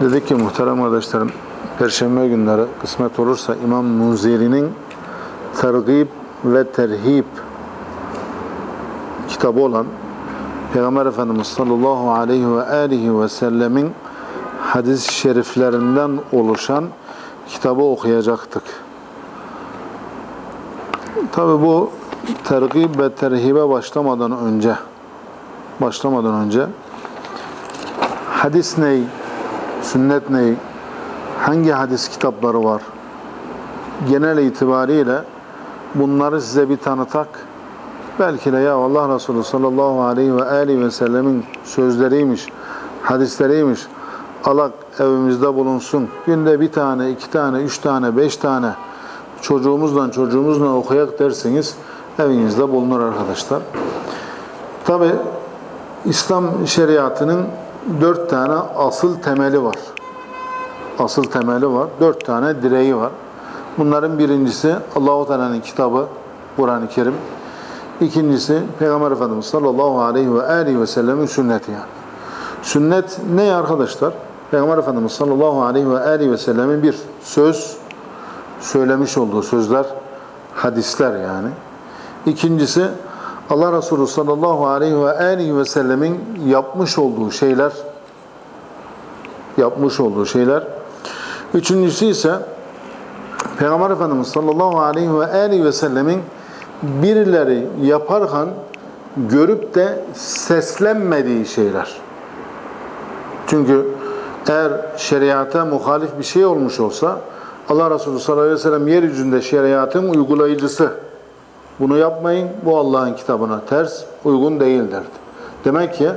Dedik ki muhterem kardeşlerim, Perşembe günleri kısmet olursa İmam Muziri'nin Tergib ve Terhib kitabı olan Peygamber Efendimiz sallallahu aleyhi ve aleyhi ve sellemin hadis-i şeriflerinden oluşan kitabı okuyacaktık. Tabi bu tergib ve terhibe başlamadan önce başlamadan önce hadis ney, sünnet ney, hangi hadis kitapları var, genel itibariyle bunları size bir tanıtak. Belki de ya Allah Resulü sallallahu aleyhi ve aleyhi ve sellemin sözleriymiş, hadisleriymiş. Alak evimizde bulunsun. Günde bir tane, iki tane, üç tane, beş tane çocuğumuzla çocuğumuzla okuyak derseniz evinizde bulunur arkadaşlar. Tabi İslam şeriatının dört tane asıl temeli var. Asıl temeli var. Dört tane direği var. Bunların birincisi Allahu Teala'nın kitabı Kur'an-ı Kerim. İkincisi Peygamber Efendimiz sallallahu aleyhi ve aleyhi ve sellemin sünneti yani. Sünnet ne arkadaşlar? Peygamber Efendimiz sallallahu aleyhi ve aleyhi ve sellemin bir söz söylemiş olduğu sözler, hadisler yani. İkincisi Allah Resulü sallallahu aleyhi ve aleyhi ve sellemin yapmış olduğu şeyler, yapmış olduğu şeyler. Üçüncüsü ise Peygamber Efendimiz sallallahu aleyhi ve aleyhi ve sellemin birileri yaparken görüp de seslenmediği şeyler. Çünkü eğer şeriata muhalif bir şey olmuş olsa Allah Resulü sallallahu aleyhi ve sellem yeryüzünde şeriatın uygulayıcısı. Bunu yapmayın, bu Allah'ın kitabına ters, uygun değil derdi. Demek ki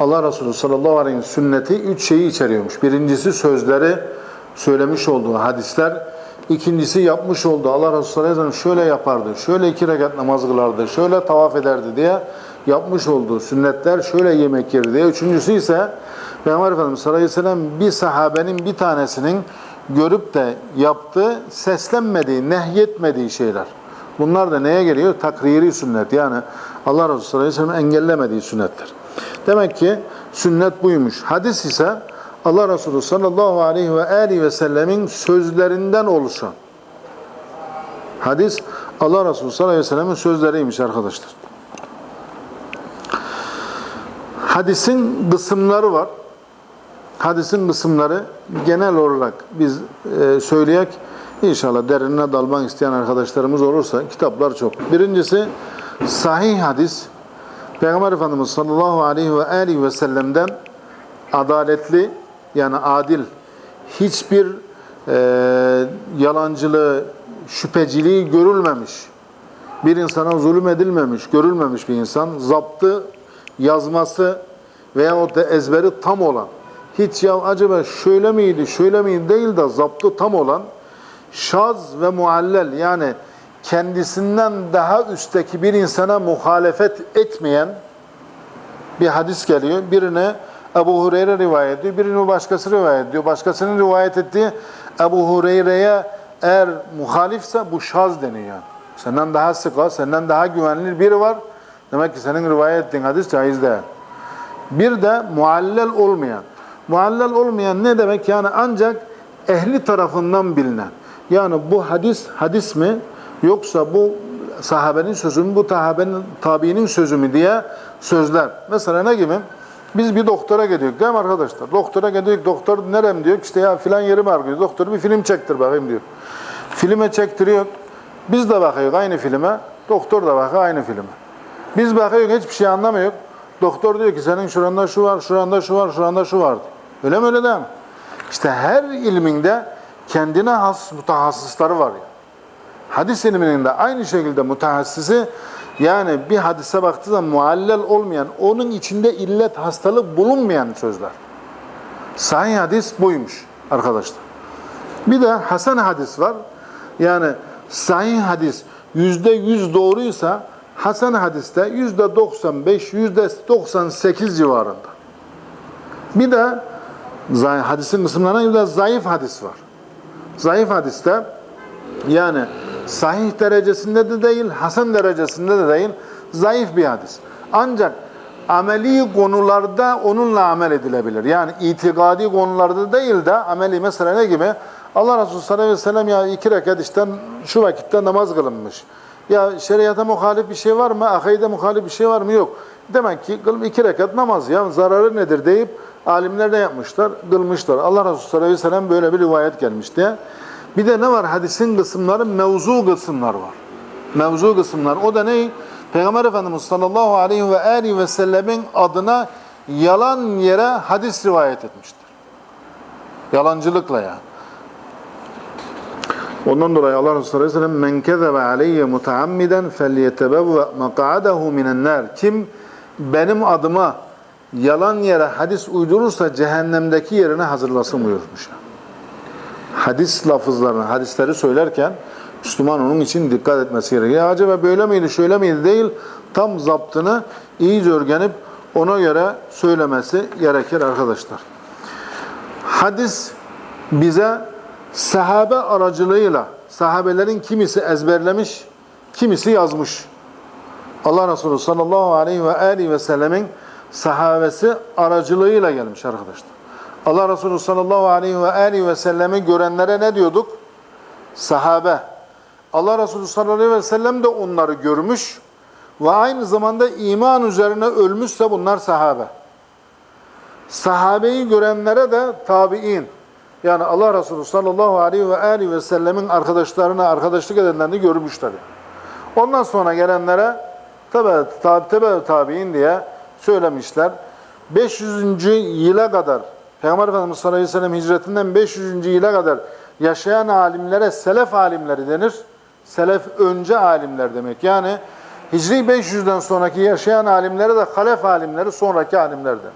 Allah Resulü sallallahu aleyhi ve sünneti üç şeyi içeriyormuş. Birincisi sözleri, söylemiş olduğu hadisler. İkincisi yapmış olduğu Allah Resulü sallallahu aleyhi ve sellem şöyle yapardı, şöyle iki rekat namaz kılardı, şöyle tavaf ederdi diye yapmış olduğu sünnetler, şöyle yemek yerdi diye. Üçüncüsü ise Peygamber Efendimiz sallallahu aleyhi ve sellem bir sahabenin bir tanesinin görüp de yaptığı, seslenmediği, nehyetmediği şeyler. Bunlar da neye geliyor? Takriri sünnet. Yani Allah Resulü sallallahu ve sellem engellemediği sünnetler. Demek ki sünnet buymuş. Hadis ise Allah Resulü sallallahu aleyhi ve aleyhi ve sellemin sözlerinden oluşan. Hadis Allah Resulü sallallahu aleyhi ve sellemin sözleriymiş arkadaşlar. Hadisin kısımları var. Hadisin kısımları genel olarak biz e, İnşallah derinine dalmak isteyen arkadaşlarımız olursa kitaplar çok. Birincisi sahih hadis Peygamber Efendimiz sallallahu aleyhi ve aleyhi ve sellem'den adaletli yani adil hiçbir e, yalancılığı, şüpheciliği görülmemiş. Bir insana zulüm edilmemiş, görülmemiş bir insan. Zaptı, yazması veyahut da ezberi tam olan. Hiç ya acaba şöyle miydi, şöyle miydi değil de zaptı tam olan şaz ve muallel yani kendisinden daha üstteki bir insana muhalefet etmeyen bir hadis geliyor. Birine Ebu Hureyre rivayet ediyor, birini başkası rivayet ediyor. Başkasının rivayet ettiği Ebu Hureyre'ye eğer muhalifse bu şaz deniyor. Senden daha sıka, senden daha güvenilir biri var. Demek ki senin rivayet ettiğin hadis caiz değil. Bir de muallel olmayan. Muallel olmayan ne demek? Yani ancak ehli tarafından bilinen. Yani bu hadis hadis mi yoksa bu sahabenin sözü mü, bu sahabenin tabiinin sözü mü diye sözler. Mesela ne gibi? Biz bir doktora gidiyoruz değil mi arkadaşlar? Doktora gidiyoruz, doktor nerem diyor? İşte ya filan yerim ağrıyor. Doktor bir film çektir bakayım diyor. Filme çektiriyor. Biz de bakıyoruz aynı filme. Doktor da bakıyor aynı filme. Biz bakıyoruz hiçbir şey anlamıyoruz. Doktor diyor ki senin şuranda şu var, şuranda şu var, şuranda şu var. Öyle mi öyle değil mi? İşte her ilminde kendine has mutahassısları var ya. Hadis ilminin de aynı şekilde mutahassisi yani bir hadise baktığı zaman muallel olmayan, onun içinde illet hastalık bulunmayan sözler. Sahih hadis buymuş arkadaşlar. Bir de hasen hadis var. Yani sahih hadis yüzde yüz doğruysa hasen hadiste yüzde 95, yüzde 98 civarında. Bir de hadisin kısımlarına bir de zayıf hadis var. Zayıf hadiste yani sahih derecesinde de değil, hasen derecesinde de değil, zayıf bir hadis. Ancak ameli konularda onunla amel edilebilir. Yani itikadi konularda değil de ameli mesela ne gibi? Allah Resulü sallallahu aleyhi ve sellem ya iki rekat işte şu vakitte namaz kılınmış. Ya şeriata muhalif bir şey var mı? Akide muhalif bir şey var mı? Yok. Demek ki iki rekat namaz ya zararı nedir deyip alimler ne yapmışlar? Kılmışlar. Allah Resulü sallallahu aleyhi ve sellem böyle bir rivayet gelmişti. Bir de ne var? Hadisin kısımları mevzu kısımlar var. Mevzu kısımlar. O da ne? Peygamber Efendimiz sallallahu aleyhi ve aleyhi ve sellemin adına yalan yere hadis rivayet etmiştir. Yalancılıkla yani. Ondan dolayı Allah Resulü sallallahu aleyhi ve sellem men kezebe aleyye muteammiden felyetebevve mak'adahu minen nar. Kim benim adıma yalan yere hadis uydurursa cehennemdeki yerine hazırlasın buyurmuş. Hadis lafızlarını, hadisleri söylerken Müslüman onun için dikkat etmesi gerekiyor. Ya acaba böyle miydi, şöyle miydi değil, tam zaptını iyice öğrenip ona göre söylemesi gerekir arkadaşlar. Hadis bize sahabe aracılığıyla, sahabelerin kimisi ezberlemiş, kimisi yazmış. Allah Resulü sallallahu aleyhi ve aleyhi ve sellemin sahabesi aracılığıyla gelmiş arkadaşlar. Allah Resulü sallallahu aleyhi ve aleyhi ve sellemi görenlere ne diyorduk? Sahabe. Allah Resulü sallallahu aleyhi ve sellem de onları görmüş ve aynı zamanda iman üzerine ölmüşse bunlar sahabe. Sahabeyi görenlere de tabi'in. Yani Allah Resulü sallallahu aleyhi ve aleyhi ve sellemin arkadaşlarına arkadaşlık edenlerini görmüşler. Ondan sonra gelenlere tabi tabi tabi tabi'in diye söylemişler. 500. yıla kadar Peygamber Efendimiz sallallahu aleyhi ve sellem hicretinden 500. yıla kadar yaşayan alimlere selef alimleri denir. Selef önce alimler demek. Yani Hicri 500'den sonraki yaşayan alimlere de halef alimleri sonraki alimler denir.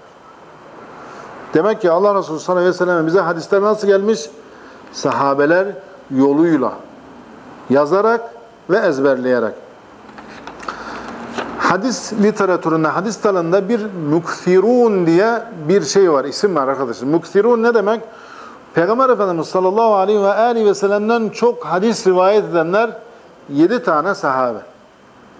Demek ki Allah Resulü sallallahu aleyhi ve sellem bize hadisler nasıl gelmiş? Sahabeler yoluyla yazarak ve ezberleyerek. Hadis literatüründe, hadis dalında bir mukthirun diye bir şey var, isim var arkadaşlar. Mukthirun ne demek? Peygamber Efendimiz sallallahu aleyhi ve aleyhi ve sellem'den çok hadis rivayet edenler yedi tane sahabe.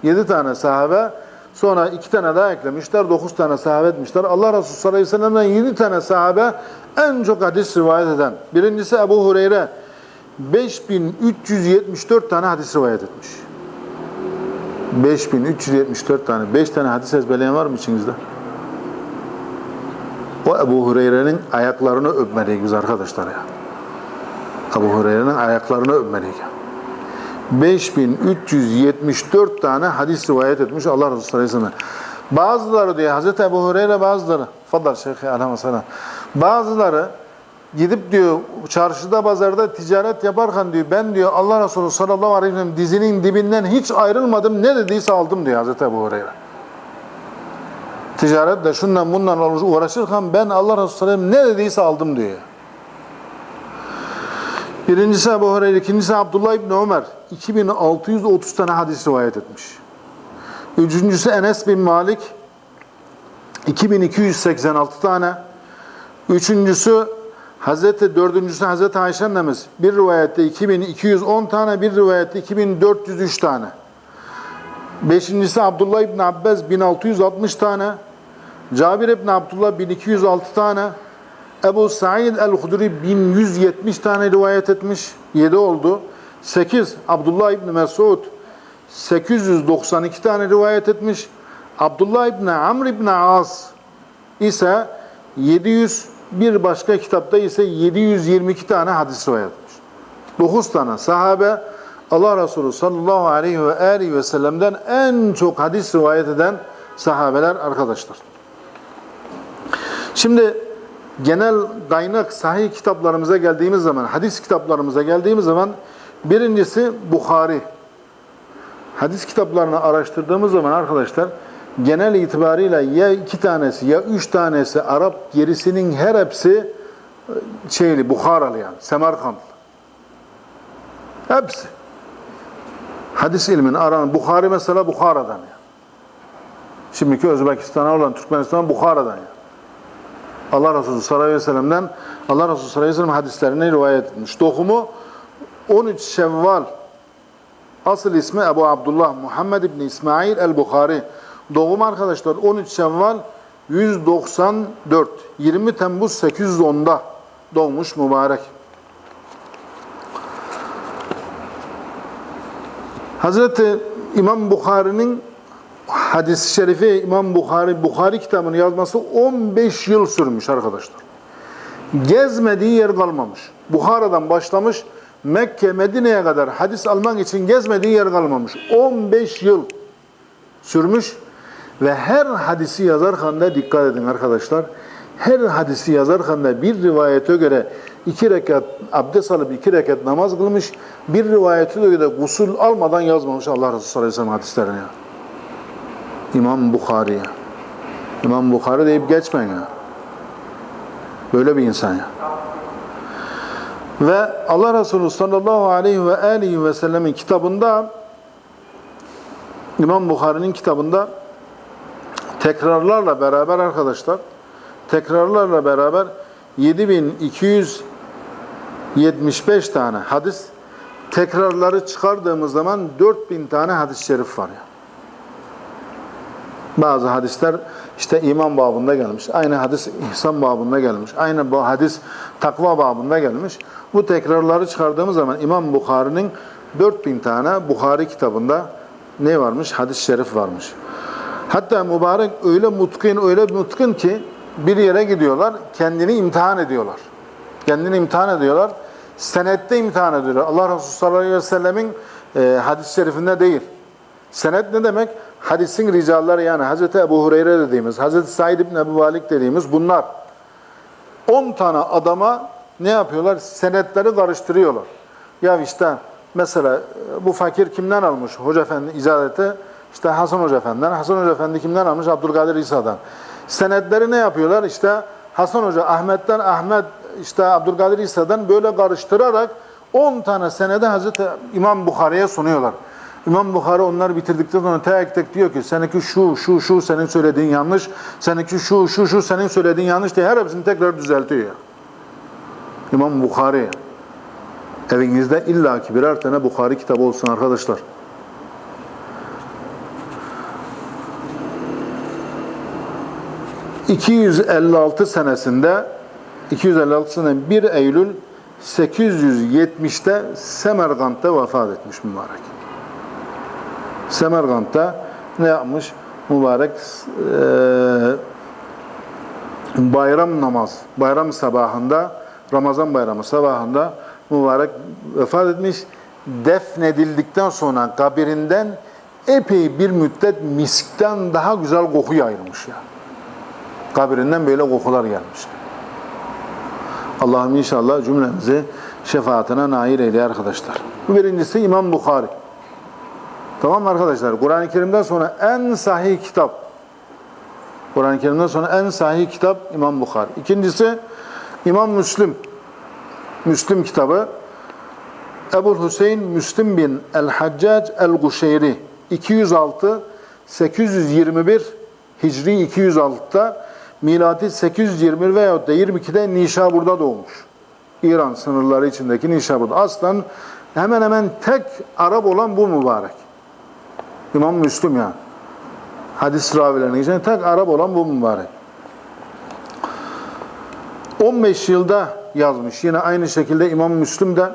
Yedi tane sahabe. Sonra iki tane daha eklemişler. Dokuz tane sahabe etmişler. Allah Resulü sallallahu aleyhi ve sellem'den yedi tane sahabe en çok hadis rivayet eden. Birincisi Ebu Hureyre. 5374 tane hadis rivayet etmiş. 5374 tane. 5 tane hadis ezberleyen var mı içinizde? O Ebu Hureyre'nin ayaklarını öpmeliyiz biz arkadaşlar ya. Ebu Hureyre'nin ayaklarını öpmeliyiz. 5374 tane hadis rivayet etmiş Allah Resulü sallallahu. Bazıları diyor Hazreti Ebu Hureyre bazıları. Fadal Şeyh Aleyhisselam. Bazıları gidip diyor çarşıda pazarda ticaret yaparken diyor ben diyor Allah Resulü sallallahu aleyhi ve sellem dizinin dibinden hiç ayrılmadım ne dediyse aldım diyor Hazreti Ebu Hureyre. Ticaretle şundan bundan uğraşırken ben Allah Resulü sallallahu aleyhi ve sellem ne dediyse aldım diyor. Birincisi Ebu Hureyre, ikincisi Abdullah İbni Ömer. 2630 tane hadis rivayet etmiş. Üçüncüsü Enes bin Malik. 2286 tane. Üçüncüsü Hazreti dördüncüsü Hazreti Ayşe annemiz. Bir rivayette 2210 tane, bir rivayette 2403 tane. Beşincisi Abdullah İbni Abbas 1660 tane. Cabir İbni Abdullah 1206 tane. Ebu Said el-Hudri 1170 tane rivayet etmiş. 7 oldu. 8 Abdullah İbni Mesud 892 tane rivayet etmiş. Abdullah İbni Amr İbni As ise 700 bir başka kitapta ise 722 tane hadis rivayet etmiş. 9 tane sahabe Allah Resulü sallallahu aleyhi ve aleyhi ve sellem'den en çok hadis rivayet eden sahabeler arkadaşlar. Şimdi genel kaynak sahih kitaplarımıza geldiğimiz zaman, hadis kitaplarımıza geldiğimiz zaman birincisi Bukhari. Hadis kitaplarını araştırdığımız zaman arkadaşlar genel itibariyle ya iki tanesi ya üç tanesi Arap gerisinin her hepsi şeyli, Bukharalı yani, Semerkantlı. Hepsi. Hadis ilmini aran, Bukhari mesela Bukhara'dan yani. Şimdiki Özbekistan'a olan Türkmenistan Bukhara'dan yani. Allah Resulü sallallahu aleyhi ve sellem'den Allah Resulü sallallahu aleyhi ve sellem hadislerini rivayet etmiş. Dokumu 13 Şevval Asıl ismi Ebu Abdullah Muhammed İbni İsmail el-Bukhari. Doğum arkadaşlar 13 Şevval 194. 20 Temmuz 810'da doğmuş mübarek. Hazreti İmam Bukhari'nin hadis-i şerifi İmam Bukhari Bukhari kitabını yazması 15 yıl sürmüş arkadaşlar. Gezmediği yer kalmamış. Buhara'dan başlamış Mekke, Medine'ye kadar hadis almak için gezmediği yer kalmamış. 15 yıl sürmüş ve her hadisi yazarken de dikkat edin arkadaşlar. Her hadisi yazarken de bir rivayete göre iki rekat abdest alıp iki rekat namaz kılmış. Bir rivayete göre gusül almadan yazmamış Allah Resulü sallallahu aleyhi. İmam Bukhari ya. İmam Bukhari deyip geçmeyin ya. Böyle bir insan ya. Ve Allah Resulü sallallahu aleyhi ve aleyhi ve sellemin kitabında İmam Bukhari'nin kitabında tekrarlarla beraber arkadaşlar tekrarlarla beraber 7275 tane hadis tekrarları çıkardığımız zaman 4000 tane hadis-i şerif var ya. Bazı hadisler işte iman babında gelmiş. Aynı hadis ihsan babında gelmiş. Aynı bu hadis takva babında gelmiş. Bu tekrarları çıkardığımız zaman İmam Bukhari'nin 4000 tane Bukhari kitabında ne varmış? Hadis-i şerif varmış. Hatta mübarek öyle mutkin, öyle mutkin ki bir yere gidiyorlar, kendini imtihan ediyorlar. Kendini imtihan ediyorlar. Senette imtihan ediyorlar. Allah Resulü sallallahu aleyhi ve sellemin e, hadis-i şerifinde değil. Senet ne demek? Hadisin ricalları yani Hazreti Ebu Hureyre dediğimiz, Hazreti Said İbni Ebu Malik dediğimiz bunlar. 10 tane adama ne yapıyorlar? Senetleri karıştırıyorlar. Ya işte mesela bu fakir kimden almış? Hoca Efendi icazeti işte Hasan Hoca Efendi'den. Hasan Hoca Efendi kimden almış? Abdülkadir İsa'dan. Senetleri ne yapıyorlar? İşte Hasan Hoca Ahmet'ten, Ahmet işte Abdülkadir İsa'dan böyle karıştırarak 10 tane senede Hazreti İmam Bukhari'ye sunuyorlar. İmam Bukhari onları bitirdikten sonra tek tek diyor ki seninki şu, şu, şu senin söylediğin yanlış, seninki şu, şu, şu senin söylediğin yanlış diye her hepsini tekrar düzeltiyor. İmam Bukhari. Evinizde illaki birer tane Bukhari kitabı olsun arkadaşlar. ...256 senesinde... ...256 sene 1 Eylül... ...870'te Semerkant'ta vefat etmiş mübarek. Semerkant'ta ne yapmış? Mübarek eee bayram namaz, bayram sabahında, Ramazan bayramı sabahında mübarek vefat etmiş. Defnedildikten sonra kabirinden epey bir müddet miskten daha güzel koku yayılmış ya. Kabirinden böyle kokular gelmiş. Allah'ım inşallah cümlemizi şefaatine nail eyle arkadaşlar. Bu birincisi İmam Bukhari. Tamam arkadaşlar? Kur'an-ı Kerim'den sonra en sahih kitap. Kur'an-ı Kerim'den sonra en sahih kitap İmam Bukhari. İkincisi İmam Müslim. Müslim kitabı. Ebu Hüseyin Müslim bin El-Haccac El-Guşeyri 206 821 Hicri 206'da miladi 821 veyahut da 22'de Nişabur'da doğmuş. İran sınırları içindeki Nişabur'da. Aslen hemen hemen tek Arap olan bu mübarek. İmam Müslüm yani. Hadis ravilerinin içinde tek Arap olan bu mübarek. 15 yılda yazmış. Yine aynı şekilde İmam Müslüm de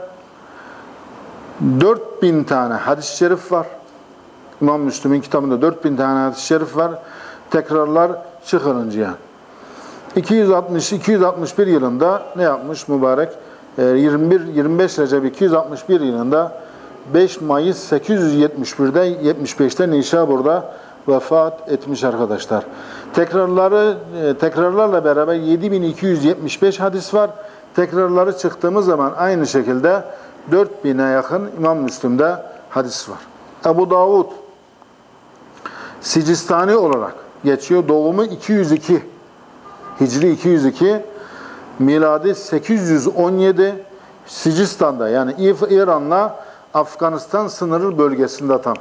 4000 tane hadis-i şerif var. İmam Müslüm'ün kitabında 4000 tane hadis-i şerif var. Tekrarlar çıkarıncaya. 260-261 yılında ne yapmış mübarek? 21-25 Recep 261 yılında 5 Mayıs 871'de 75'te Nişabur'da vefat etmiş arkadaşlar. Tekrarları e, tekrarlarla beraber 7275 hadis var. Tekrarları çıktığımız zaman aynı şekilde 4000'e yakın İmam Müslim'de hadis var. Ebu Davud Sicistani olarak geçiyor. Doğumu 202. Hicri 202. miladi 817 Sicistan'da yani İran'la Afganistan sınırı bölgesinde tam.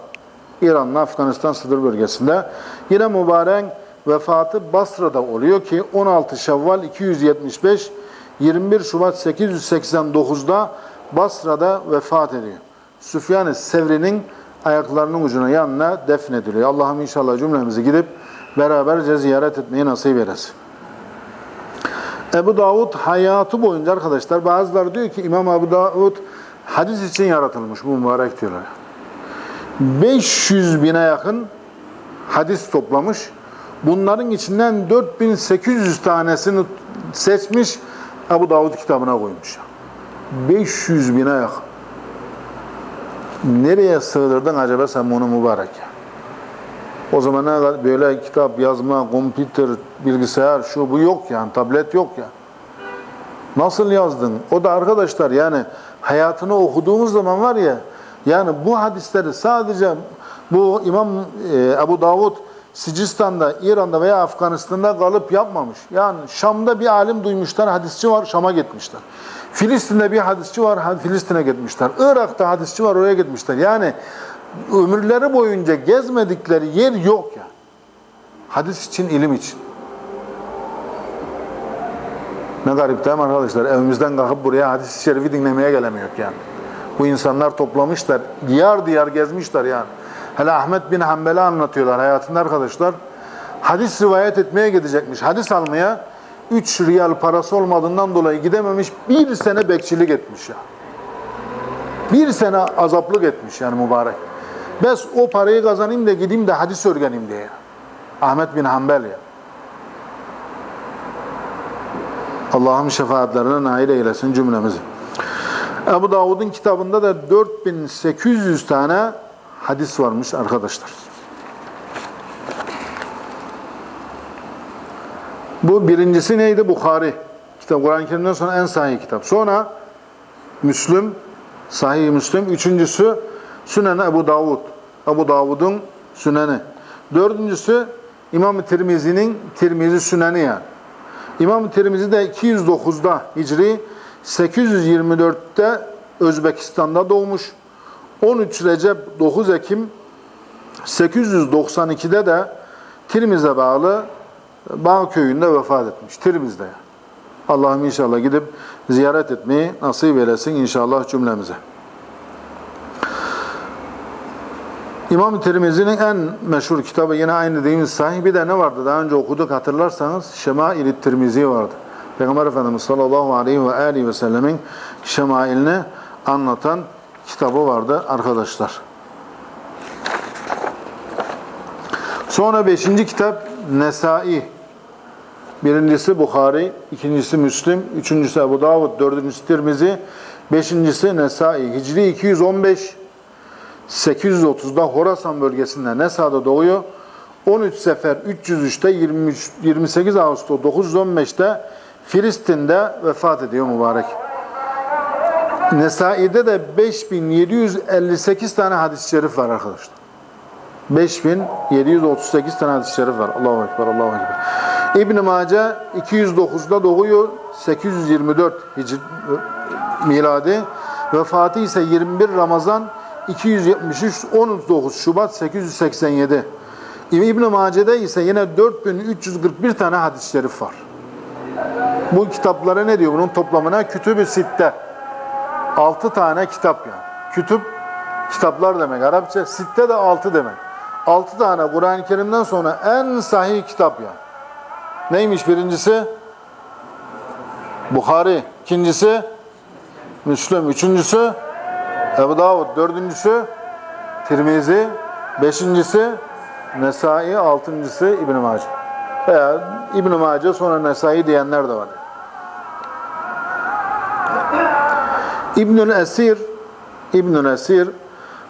İran'la Afganistan sınır bölgesinde. Yine mübarek vefatı Basra'da oluyor ki 16 Şevval 275 21 Şubat 889'da Basra'da vefat ediyor. Süfyan-ı Sevri'nin ayaklarının ucuna yanına defnediliyor. Allah'ım inşallah cümlemizi gidip beraberce ziyaret etmeyi nasip eylesin. Ebu Davud hayatı boyunca arkadaşlar bazıları diyor ki İmam Ebu Davud hadis için yaratılmış bu mübarek diyorlar. 500 bine yakın hadis toplamış. Bunların içinden 4800 tanesini seçmiş Ebu Davud kitabına koymuş. 500 bine yakın. Nereye sığdırdın acaba sen bunu mübarek? O zaman ne kadar böyle kitap yazma, kompüter, bilgisayar şu bu yok yani, tablet yok ya. Nasıl yazdın? O da arkadaşlar yani hayatını okuduğumuz zaman var ya yani bu hadisleri sadece bu İmam e, Ebu Davud Sicistan'da, İran'da veya Afganistan'da kalıp yapmamış. Yani Şam'da bir alim duymuşlar, hadisçi var, Şam'a gitmişler. Filistin'de bir hadisçi var, Filistin'e gitmişler. Irak'ta hadisçi var, oraya gitmişler. Yani ömürleri boyunca gezmedikleri yer yok ya. Hadis için, ilim için. Ne garip değil mi arkadaşlar? Evimizden kalkıp buraya hadis-i şerifi dinlemeye gelemiyor yani. Bu insanlar toplamışlar, diyar diyar gezmişler yani. Hele Ahmet bin Hanbel'i anlatıyorlar hayatında arkadaşlar. Hadis rivayet etmeye gidecekmiş. Hadis almaya 3 riyal parası olmadığından dolayı gidememiş. Bir sene bekçilik etmiş ya. Bir sene azaplık etmiş yani mübarek. Bes o parayı kazanayım da gideyim de hadis öğreneyim diye. Ahmet bin Hanbel ya. Allah'ım şefaatlerine nail eylesin cümlemizi. Ebu Davud'un kitabında da 4800 tane hadis varmış arkadaşlar. Bu birincisi neydi? Bukhari. Kitap Kur'an-ı Kerim'den sonra en sahih kitap. Sonra Müslüm, Sahih Müslüm. Üçüncüsü Sünen Ebu Davud. Ebu Davud'un Süneni. Dördüncüsü İmam-ı Tirmizi'nin Tirmizi Süneni yani. İmam-ı Tirmizi de 209'da Hicri, 824'te Özbekistan'da doğmuş. 13 Recep 9 Ekim 892'de de Tirmiz'e bağlı Bağ köyünde vefat etmiş. Tirmiz'de. Allah'ım inşallah gidip ziyaret etmeyi nasip eylesin inşallah cümlemize. İmam-ı Tirmizi'nin en meşhur kitabı yine aynı dediğimiz sahih. Bir de ne vardı? Daha önce okuduk hatırlarsanız Şemail-i Tirmizi vardı. Peygamber Efendimiz sallallahu aleyhi ve aleyhi ve sellemin şemailini anlatan kitabı vardı arkadaşlar. Sonra beşinci kitap Nesai. Birincisi Bukhari, ikincisi Müslim, üçüncüsü Ebu Davud, dördüncüsü Tirmizi, beşincisi Nesai. Hicri 215, 830'da Horasan bölgesinde Nesa'da doğuyor. 13 sefer 303'te 23, 28 Ağustos 915'te Filistin'de vefat ediyor mübarek. Nesai'de de 5758 tane hadis-i şerif var arkadaşlar. 5738 tane hadis-i şerif var. Allahu Ekber, Allahu Ekber. İbn-i Mace 209'da doğuyor. 824 Hicr miladi. Vefatı ise 21 Ramazan 273 19 Şubat 887. İbn-i Mace'de ise yine 4341 tane hadis-i şerif var. Bu kitaplara ne diyor? Bunun toplamına Kütüb-ü Sitte. 6 tane kitap yani. Kütüp kitaplar demek Arapça. Sitte de 6 demek. 6 tane Kur'an-ı Kerim'den sonra en sahih kitap yani. Neymiş birincisi? Bukhari. İkincisi Müslüm. Üçüncüsü Ebu Davud. Dördüncüsü Tirmizi. Beşincisi Nesai. Altıncısı İbn-i Mace. Veya İbn-i Mace sonra Nesai diyenler de var. İbnül Esir İbnül Esir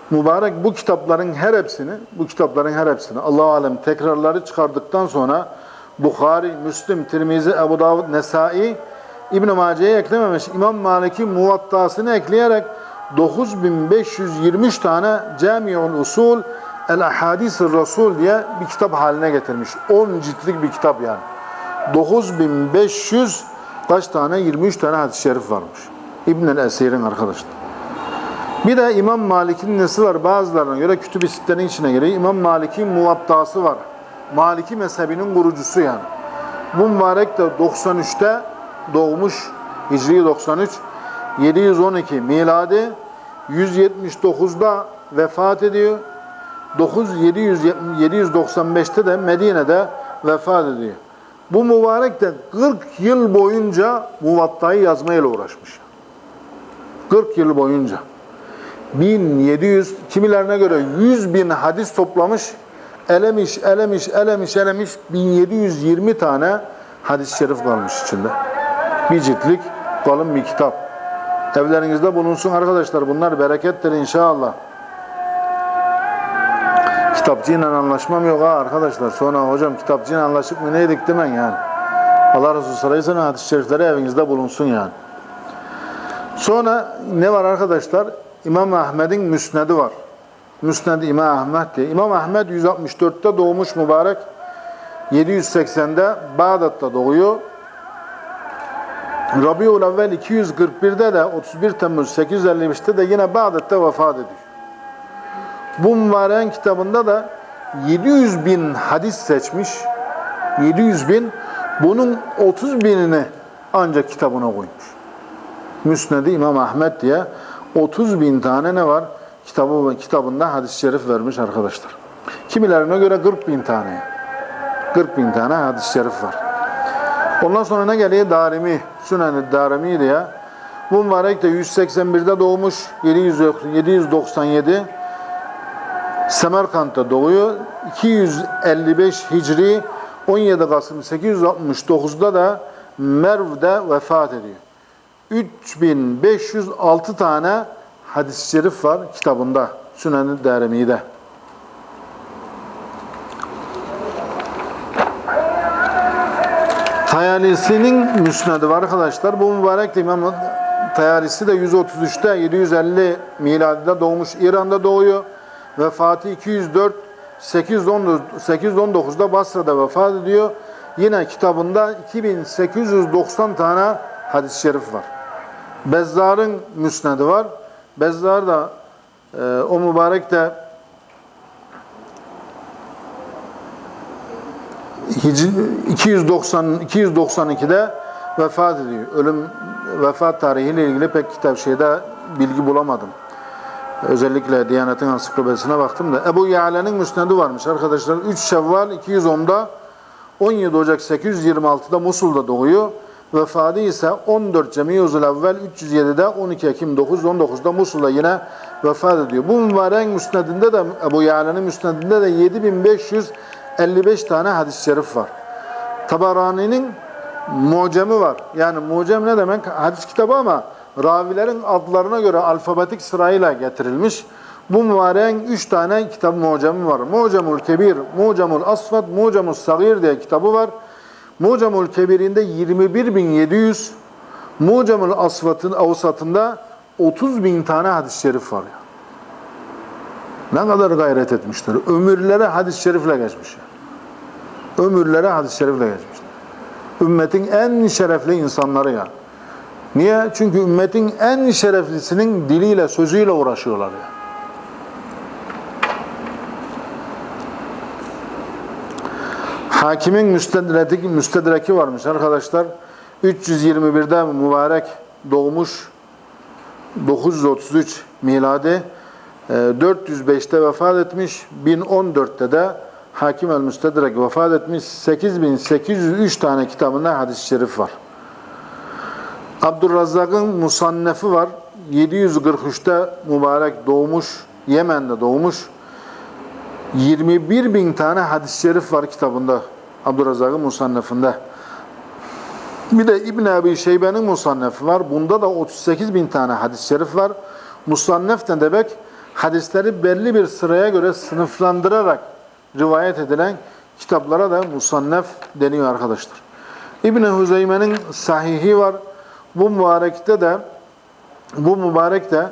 mübarek bu kitapların her hepsini bu kitapların her hepsini Allah alem tekrarları çıkardıktan sonra Bukhari, Müslim, Tirmizi, Ebu Davud, Nesai İbn Mace'ye eklememiş. İmam Malik'in muvattasını ekleyerek 9523 tane Camiul Usul El Ahadis-i Rasul diye bir kitap haline getirmiş. 10 ciltlik bir kitap yani. Kaç tane? 23 tane hadis-i şerif varmış. İbn-i Esir'in arkadaşlar. Bir de İmam Malik'in nesi var? Bazılarına göre kütüb-i sittenin içine göre İmam Malik'in muvattası var. Maliki mezhebinin kurucusu yani. Bu mübarek de 93'te doğmuş. Hicri 93. 712 miladi. 179'da vefat ediyor. 9 795'te de Medine'de vefat ediyor. Bu mübarek de 40 yıl boyunca muvattayı yazmayla uğraşmış. 40 yıl boyunca. 1700, kimilerine göre 100 bin hadis toplamış, elemiş, elemiş, elemiş, elemiş, 1720 tane hadis-i şerif kalmış içinde. Bir ciltlik kalın bir kitap. Evlerinizde bulunsun arkadaşlar, bunlar berekettir inşallah. Kitapçıyla anlaşmam yok ha arkadaşlar. Sonra hocam kitapçıyla anlaşıp mı neydik demen yani. Allah Resulü sellem hadis-i şerifleri evinizde bulunsun yani. Sonra ne var arkadaşlar? İmam Ahmed'in müsnedi var. Müsned İmam Ahmed diye. İmam Ahmed 164'te doğmuş mübarek. 780'de Bağdat'ta doğuyor. Rabiul Evvel 241'de de 31 Temmuz 855'te de yine Bağdat'ta vefat ediyor. Bu mübareğin kitabında da 700 bin hadis seçmiş. 700 bin. Bunun 30 binini ancak kitabına koymuş. Müsned-i İmam Ahmed diye 30 bin tane ne var? Kitabı, kitabında hadis-i şerif vermiş arkadaşlar. Kimilerine göre 40 bin tane. 40 bin tane hadis-i şerif var. Ondan sonra ne geliyor? Darimi, Sünen-i Darimi diye. Bu mübarek de 181'de doğmuş, 700, 797 Semerkant'ta doğuyor. 255 Hicri 17 Kasım 869'da da Merv'de vefat ediyor. 3506 tane hadis-i şerif var kitabında. Sünen-i Derimi'de. Tayalisi'nin müsnedi var arkadaşlar. Bu mübarek İmam Tayalisi de 133'te 750 miladide doğmuş. İran'da doğuyor. Vefatı 204 819'da Basra'da vefat ediyor. Yine kitabında 2890 tane hadis-i şerif var. Bezzar'ın müsnedi var. Bezzar da e, o mübarek de 290 292'de vefat ediyor. Ölüm vefat tarihiyle ilgili pek kitap şeyde bilgi bulamadım. Özellikle Diyanet'in ansiklopedisine baktım da. Ebu Ya'le'nin müsnedi varmış arkadaşlar. 3 Şevval 210'da 17 Ocak 826'da Musul'da doğuyor. Vefatı ise 14 Cemiyuzul Evvel 307'de 12 Ekim 919'da Musul'da yine vefat ediyor. Bu mübarek müsnedinde de Ebu Ya'le'nin müsnedinde de 7555 tane hadis-i şerif var. Tabarani'nin mucemi var. Yani mucem ne demek? Hadis kitabı ama ravilerin adlarına göre alfabetik sırayla getirilmiş. Bu mübareğin üç tane kitap mucemi var. Mucemul Kebir, Mucemul Asfat, Mucemul Sagir diye kitabı var. Mucemul Kebir'inde 21.700, Mucemul Asfat'ın avsatında 30 bin tane hadis-i şerif var. Ya. Ne kadar gayret etmişler. Ömürlere hadis-i şerifle geçmiş. Ömürlere hadis-i şerifle geçmişler. Ümmetin en şerefli insanları ya. Niye? Çünkü ümmetin en şereflisinin diliyle, sözüyle uğraşıyorlar ya. Hakimin müstedreki, müstedreki varmış arkadaşlar. 321'de mübarek doğmuş 933 miladi 405'te vefat etmiş 1014'te de Hakim el Müstedrek vefat etmiş 8803 tane kitabında hadis-i şerif var. Abdurrazzak'ın Musannefi var. 743'te mübarek doğmuş, Yemen'de doğmuş. 21 bin tane hadis-i şerif var kitabında. Abdurrazzak'ın Musannefinde. Bir de İbn Ebi Şeybe'nin Musannefi var. Bunda da 38 bin tane hadis-i şerif var. Musannef ne demek? Hadisleri belli bir sıraya göre sınıflandırarak rivayet edilen kitaplara da Musannef deniyor arkadaşlar. İbn Huzeyme'nin Sahihi var. Bu mübarekte de bu mübarek de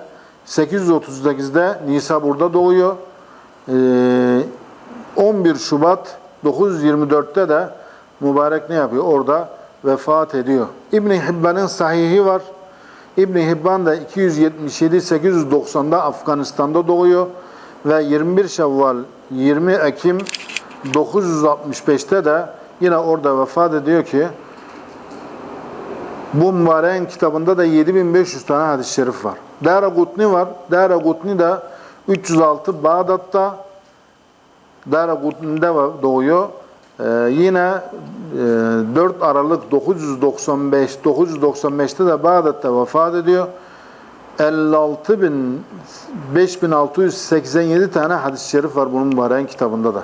838'de Nisabur'da doğuyor. Ee, 11 Şubat 924'te de mübarek ne yapıyor? Orada vefat ediyor. İbn Hibban'ın sahihi var. İbn Hibban da 277-890'da Afganistan'da doğuyor ve 21 Şevval 20 Ekim 965'te de yine orada vefat ediyor ki bu mübareğin kitabında da 7500 tane hadis-i şerif var. Dara Gutni var. Dara Gutni de 306 Bağdat'ta Dara Gutni'de doğuyor. Ee, yine e, 4 Aralık 995 995'te de Bağdat'ta vefat ediyor. 56 bin 5687 tane hadis-i şerif var bunun mübareğin kitabında da.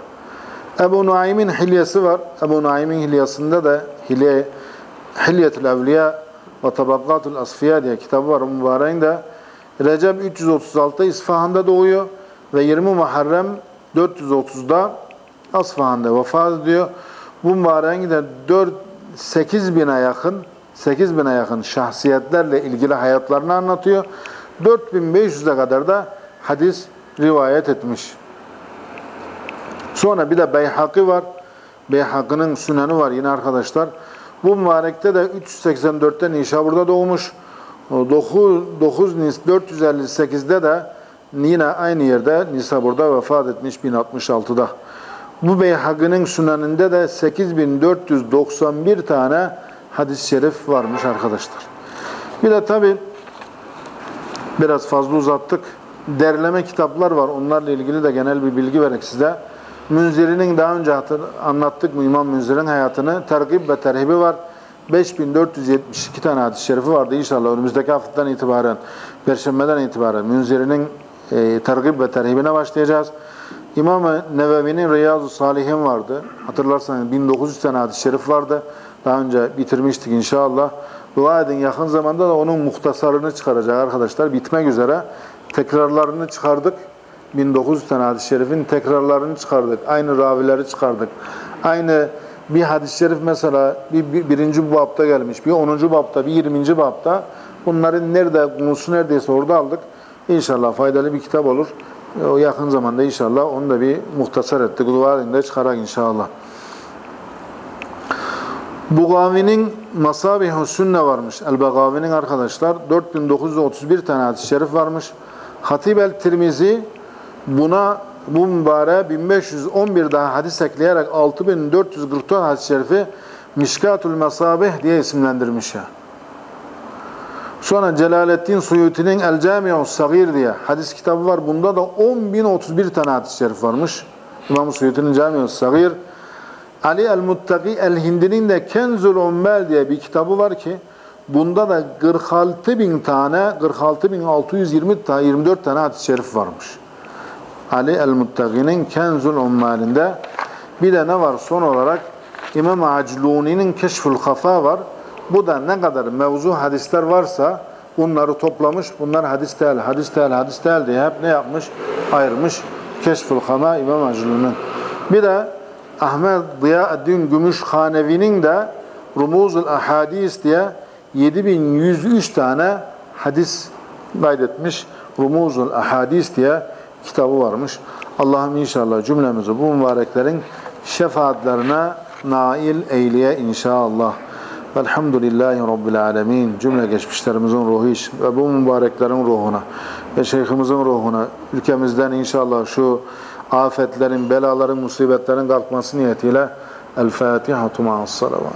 Ebu Nuaym'in hilyesi var. Ebu Nuaym'in hilyasında da hilye Hilyetül Evliya ve Tabakatul Asfiya diye kitabı var mübareğin de. Recep 336'da İsfahan'da doğuyor ve 20 Muharrem 430'da Asfahan'da vefat ediyor. Bu mübareğin de 4 8 bine yakın 8 bine yakın şahsiyetlerle ilgili hayatlarını anlatıyor. 4500'e kadar da hadis rivayet etmiş. Sonra bir de Beyhaki var. Beyhaki'nin süneni var yine arkadaşlar. Bu mübarekte de 384'te Nişabur'da doğmuş. 9, 9 Nis 458'de de yine aynı yerde Nisabur'da vefat etmiş 1066'da. Bu Beyhaki'nin süneninde de 8491 tane hadis-i şerif varmış arkadaşlar. Bir de tabi biraz fazla uzattık. Derleme kitaplar var. Onlarla ilgili de genel bir bilgi vererek size. Münziri'nin daha önce hatır, anlattık mı İmam Münzir'in hayatını? Tergib ve terhibi var. 5472 tane hadis-i şerifi vardı. İnşallah önümüzdeki haftadan itibaren, Perşembeden itibaren Münziri'nin e, tergib ve terhibine başlayacağız. İmam-ı Nevevi'nin Riyazu Salihin vardı. Hatırlarsanız 1900 tane hadis-i şerif vardı. Daha önce bitirmiştik inşallah. Dua edin yakın zamanda da onun muhtasarını çıkaracak arkadaşlar. Bitmek üzere. Tekrarlarını çıkardık. 1900 tane hadis-i şerifin tekrarlarını çıkardık. Aynı ravileri çıkardık. Aynı bir hadis-i şerif mesela bir, bir, birinci babda gelmiş, bir onuncu babda, bir yirminci babda. Bunların nerede, konusu neredeyse orada aldık. İnşallah faydalı bir kitap olur. O yakın zamanda inşallah onu da bir muhtasar ettik. Dua edin de çıkarak inşallah. Bugavi'nin Masabih-i Sünne varmış. El-Begavi'nin arkadaşlar 4931 tane hadis-i şerif varmış. Hatib el-Tirmizi buna bu mübareğe 1511 daha hadis ekleyerek 6444 hadis-i şerifi Mişkatul Masabih diye isimlendirmiş ya. Sonra Celaleddin Suyuti'nin El Cami'u Sagir diye hadis kitabı var. Bunda da 10.031 tane hadis-i şerif varmış. İmam Suyuti'nin Cami'u Sagir. Ali el-Muttaki el-Hindi'nin de Kenzul Ummel diye bir kitabı var ki bunda da 46 bin tane 46 bin 620 tane 24 tane hadis-i şerif varmış. Ali el-Muttaki'nin Kenzul Ummel'inde bir de ne var son olarak İmam Acluni'nin Keşful Kafa var. Bu da ne kadar mevzu hadisler varsa bunları toplamış. Bunlar hadis değil, hadis değil, hadis değil diye hep ne yapmış? Ayırmış. Keşful Kafa İmam Acluni'nin. Bir de Ahmet Ziyaeddin Gümüşhanevi'nin de Rumuzul Ahadis diye 7103 tane hadis kaydetmiş. Rumuzul Ahadis diye kitabı varmış. Allah'ım inşallah cümlemizi bu mübareklerin şefaatlerine nail eyleye inşallah. Velhamdülillahi Rabbil alemin. Cümle geçmişlerimizin ruhu iş ve bu mübareklerin ruhuna ve şeyhimizin ruhuna ülkemizden inşallah şu afetlerin, belaların, musibetlerin kalkması niyetiyle El Fatiha ma'as salavat.